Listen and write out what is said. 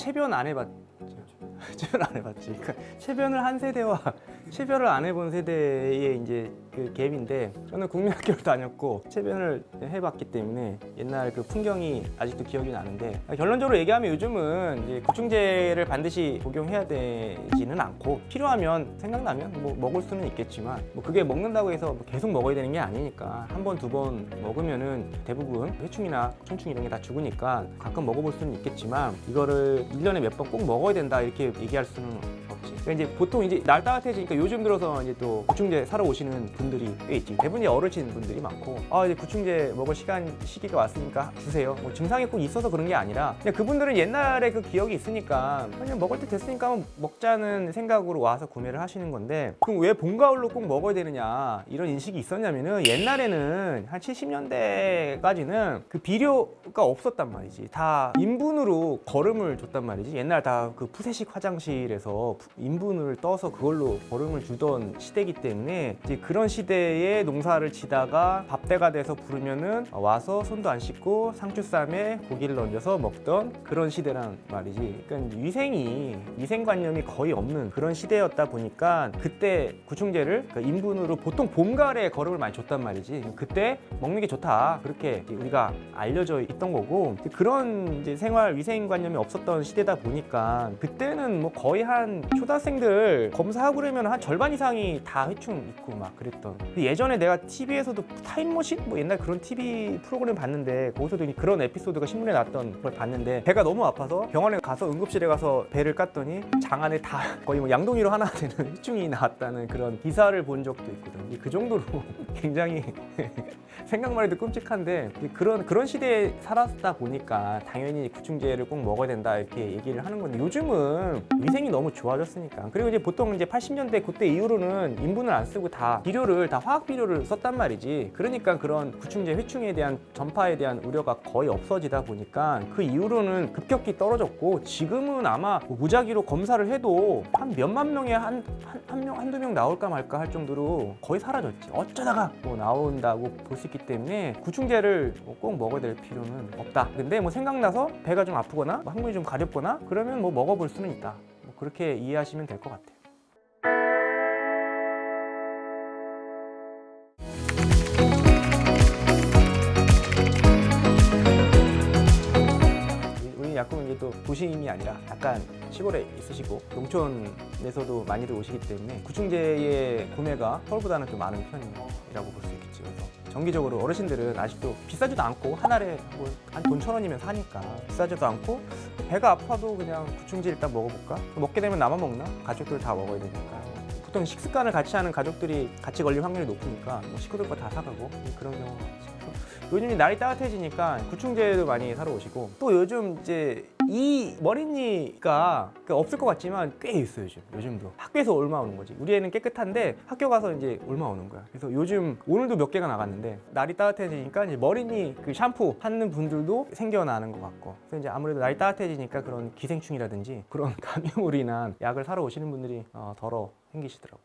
체변 안 해봤죠. 체변 안 해봤지. 그러니까 체변을 한 세대와 체변을 안 해본 세대의 이제 그 갭인데 저는 국민학교를 다녔고 체변을 해봤기 때문에 옛날 그 풍경이 아직도 기억이 나는데 결론적으로 얘기하면 요즘은 이제 구충제를 반드시 복용해야 되지는 않고 필요하면 생각나면 뭐 먹을 수는 있겠지만 뭐 그게 먹는다고 해서 뭐 계속 먹어야 되는 게 아니니까 한 번 두번 먹으면은 대부분 회충이나 청충 이런 게 다 죽으니까 가끔 먹어볼 수는 있겠지만 이거를 일년에 몇 번 꼭 먹어야 된다 이렇게 얘기할 수는. 그러니까 이제 보통 이제 날 따뜻해지니까 요즘 들어서 이제 또 구충제 사러 오시는 분들이 꽤 있지. 대부분 이제 어르신 분들이 많고 아 이제 구충제 먹을 시간 시기가 왔으니까 주세요. 뭐 증상이 꼭 있어서 그런 게 아니라 그냥 그분들은 옛날에 그 기억이 있으니까 그냥 먹을 때 됐으니까 먹자는 생각으로 와서 구매를 하시는 건데 그럼 왜 봄 가을로 꼭 먹어야 되느냐 이런 인식이 있었냐면은 옛날에는 한 70년대까지는 그 비료가 없었단 말이지. 다 인분으로 거름을 줬단 말이지. 옛날 다 그 푸세식 화장실에서 인 분을 떠서 그걸로 거름을 주던 시대이기 때문에 이제 그런 시대에 농사를 지다가 밥때가 돼서 부르면은 와서 손도 안 씻고 상추쌈에 고기를 얹어서 먹던 그런 시대란 말이지. 그러니까 위생이 위생관념이 거의 없는 그런 시대였다 보니까 그때 구충제를 그 인분으로 보통 봄 가을에 거름을 많이 줬단 말이지. 그때 먹는 게 좋다 그렇게 우리가 알려져 있던 거고 그런 이제 생활 위생관념이 없었던 시대다 보니까 그때는 뭐 거의 한 초등 학생들 검사하고 그러면 한 절반 이상이 다 회충 있고 막 그랬던. 예전에 내가 TV에서도 타임머신? 뭐 옛날 그런 TV 프로그램 봤는데 거기서도 그런 에피소드가 신문에 났던 걸 봤는데 배가 너무 아파서 병원에 가서 응급실에 가서 배를 깠더니 장 안에 다 거의 뭐 양동이로 하나 되는 회충이 나왔다는 그런 기사를 본 적도 있거든. 그 정도로 굉장히 생각만 해도 끔찍한데 그런 그런 시대에 살았다 보니까 당연히 구충제를 꼭 먹어야 된다 이렇게 얘기를 하는 건데 요즘은 위생이 너무 좋아졌으니까 그리고 이제 보통 이제 80년대 그때 이후로는 인분을 안 쓰고 다 비료를 다 화학 비료를 썼단 말이지. 그러니까 그런 구충제 회충에 대한 전파에 대한 우려가 거의 없어지다 보니까 그 이후로는 급격히 떨어졌고 지금은 아마 뭐 무작위로 검사를 해도 한 몇만 명에 한한 명 한두 명 나올까 말까 할 정도로 거의 사라졌지. 어쩌다가 뭐 나온다고 볼 수 있기 때문에 구충제를 뭐꼭 먹어야 될 필요는 없다. 근데 뭐 생각나서 배가 좀 아프거나 뭐 항문이 좀 가렵거나 그러면 뭐 먹어볼 수는 있다. 뭐 그렇게 이해하시면 될 것 같아요 도심이 아니라 약간 시골에 있으시고 농촌에서도 많이들 오시기 때문에 구충제의 구매가 서울보다는 좀 많은 편이라고 볼 수 있겠지. 그래서 정기적으로 어르신들은 아직도 비싸지도 않고 한 알에 뭐한 돈 천 원이면 사니까 비싸지도 않고 배가 아파도 그냥 구충제 일단 먹어볼까? 먹게 되면 나만 먹나? 가족들 다 먹어야 되니까. 보통 식습관을 같이 하는 가족들이 같이 걸릴 확률이 높으니까 뭐 식구들 거다 사가고 그런 경우가 많지. 요즘 날이 따뜻해지니까 구충제도 많이 사러 오시고 또 요즘 이제 이 머리니가 그 없을 것 같지만 꽤 있어요 요즘 요즘도. 학교에서 얼마 오는 거지. 우리 애는 깨끗한데 학교 가서 이제 얼마 오는 거야. 그래서 요즘 오늘도 몇 개가 나갔는데 날이 따뜻해지니까 이제 머리니 그 샴푸 하는 분들도 생겨나는 것 같고 그래서 이제 아무래도 날이 따뜻해지니까 그런 기생충이라든지 그런 인한 약을 사러 오시는 분들이 어, 덜어 생기시더라고.